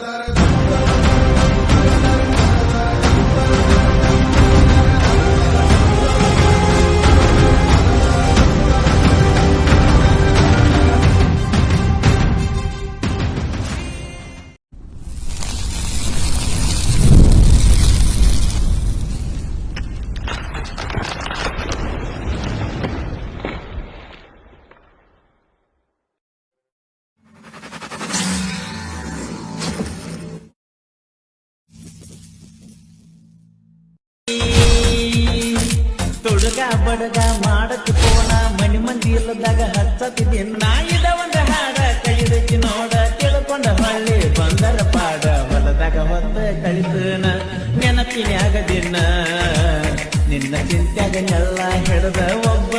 da da ಹುಡುಗ ಬಡಗ ಮಾಡಕ್ಕೆ ಫೋನ ಮನಿ ಮಂದಿ ಇಲ್ಲದಾಗ ಹಚ್ಚತಿದ್ದೀನಿ ನಾ ಇದ ಒಂದ ಹಾಡ. ಕೈದಕ್ಕೆ ನೋಡ, ತಿಳ್ಕೊಂಡ ಹೊಳ್ಳಿ ಬಂದರ ಪಾಡ. ಹೊಲದಾಗ ಹೊತ್ತ ಕಳಿತನ, ನೆನಪಿನ್ಯಾಗ ದಿನ. ನಿನ್ನ ಚಿಂತ್ಯಾಗ ನೆಲ್ಲ ಹಿಡ್ದ ಒಬ್ಬ